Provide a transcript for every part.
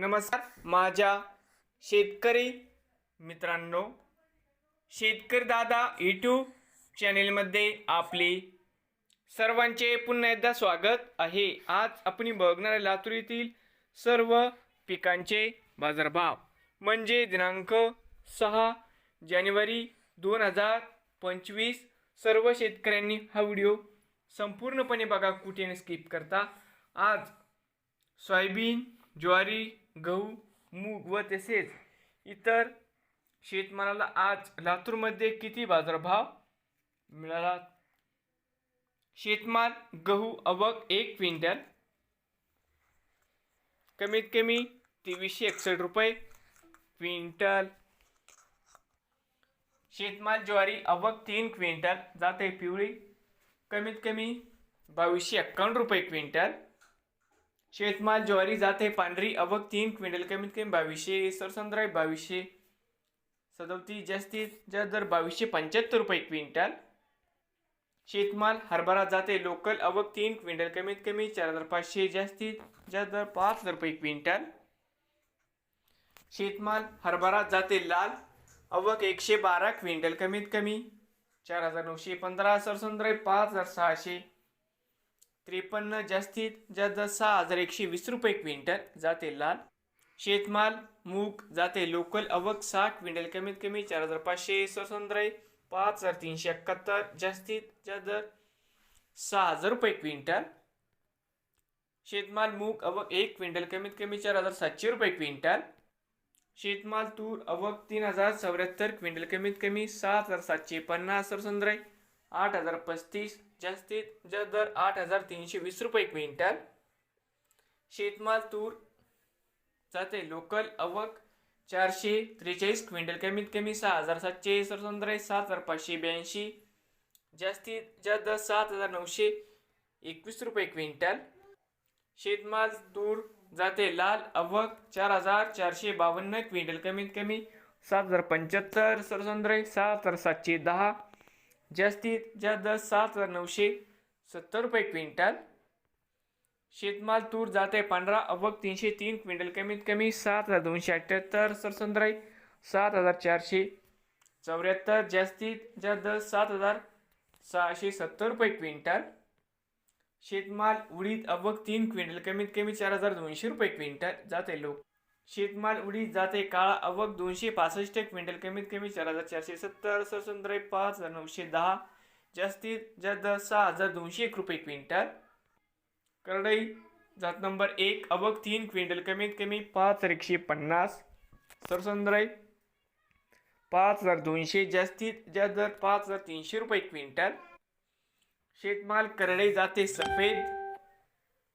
नमस्कार माझ्या शेतकरी मित्रांनो शेतकरी दादा यूट्यूब चॅनेलमध्ये आपले सर्वांचे पुन्हा एकदा स्वागत आहे. आज आपण बघणार आहे लातूर येथील सर्व पिकांचे बाजारभाव. म्हणजे दिनांक सहा जानेवारी दोन हजार पंचवीस सर्व शेतकऱ्यांनी हा व्हिडिओ संपूर्णपणे बघा कुठे स्किप करता. आज सोयाबीन ज्वारी गहू मूग व तसेच इतर शेतमालाला आज लातूरमध्ये किती बाजारभाव मिळाला? शेतमाल गहू अवक एक क्विंटल. कमीत कमी तेवीसशे एकसष्ट रुपये क्विंटल. शेतमाल ज्वारी अवक तीन क्विंटल. जाते पिवळी. कमीत कमी बावीसशे एक्कावन्न रुपये क्विंटल. शेतमाल ज्वारी जाते पांढरी अवक तीन क्विंटल कमीत कमी बावीसशे सरसंद्राय बावीसशे सदोतीस जास्तीत जास्त दर बावीसशे पंच्याहत्तर रुपये क्विंटल. शेतमाल हरभरा जाते लोकल अवक तीन क्विंटल कमीत कमी चार हजार पाचशे जास्तीत जास्त दर पाच हजार रुपये क्विंटल. शेतमाल हरभरा जाते लाल अवक एकशे बारा क्विंटल कमीत कमी चार हजार नऊशे पंधरा सरसंद्राय पाच हजार सहाशे. त्रेपन्न जास्तीत जास्त सहा हजार एकशे वीस रुपये क्विंटल जाते लाल. शेतमाल मूग जाते लोकल अवक सहा क्विंटल कमीत कमी चार हजार पाचशे सरसंद्राई पाच हजार तीनशे एकाहत्तर जास्तीत जास्त दर सहा हजार रुपये क्विंटल. शेतमाल मूग अवक एक क्विंटल कमीत कमी चार हजार सातशे रुपये क्विंटल. शेतमाल तूर अवक तीन हजार चौऱ्याहत्तर क्विंटल कमीत कमी सात हजार सातशे पन्नास सरसंद्राई आठ हजार पस्तीस जास्तीत जास्त दर आठ हजार तीनशे वीस रुपये क्विंटल. शेतमाल तूर जाते लोकल अवक चारशे त्रेचाळीस क्विंटल कमीत कमी सहा हजार सातशे सरसंद्राई सात हजार पाचशे ब्याऐंशी जास्तीत जास्त दर सात हजार नऊशे एकवीस रुपये क्विंटल. शेतमाल तूर जाते लाल अवक चार हजार चारशे बावन्न क्विंटल कमीत कमी सात हजार पंच्याहत्तर सरसंद्रे सात हजार सातशे दहा जास्तीत जास्त सात हजार नऊशे सत्तर रुपये क्विंटल. शेतमाल तूर जाते पांढरा अवक तीनशे तीन क्विंटल. कमीत कमी सात हजार दोनशे अठ्ठ्याहत्तर सरसंद्राई सात हजार चारशे चौऱ्याहत्तर जास्तीत जास्त सात हजार सहाशे सत्तर रुपये क्विंटल. शेतमाल उडीद अवक तीन क्विंटल. कमीत कमी चार हजार दोनशे रुपये क्विंटल. जाते लोक. शेतमाल उडीत जाते. काळा अवक दोनशे पासष्ट क्विंटल. कमीत कमी चार हजार चारशे सत्तर सरसंद्राई पाच हजार नऊशे दहा जास्तीत जास्त दर सहा हजार दोनशे एक रुपये क्विंटल. करडई जात नंबर एक अवक तीन क्विंटल. कमीत कमी पाच हजार एकशे पन्नास सरसंद्राई पाच हजार दोनशे जास्तीत जास्त दर पाच हजार तीनशे रुपये क्विंटल. शेतमाल करडई जाते सफेद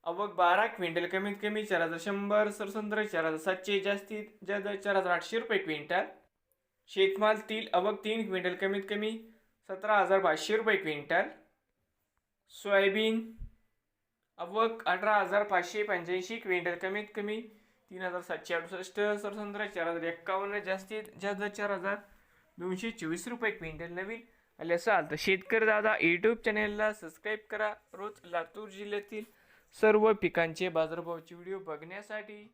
अवघ बारा क्विंटल कमीत कमी चार हजार शंभर सरसंद्राई चार हजार सातशे जास्तीत जास्त दर चार हजार आठशे रुपये क्विंटल. शेतमाल तील अवघ तीन क्विंटल कमीत कमी सतरा हजार पाचशे रुपये क्विंटल. सोयाबीन अवक अठरा हजार पाचशे पंच्याऐंशी क्विंटल कमीत कमी तीन हजार सातशे अडुसष्ट सरसंद्र चार हजार एक्कावन्न जास्तीत जास्त चार हजार दोनशे चोवीस रुपये क्विंटल नवीन. आले असाल तर शेतकरी दादा यूट्यूब चॅनेलला सबस्क्राईब करा. रोज लातूर जिल्ह्यातील सर्व पिकांचे बाजारभावाचे व्हिडिओ बघण्यासाठी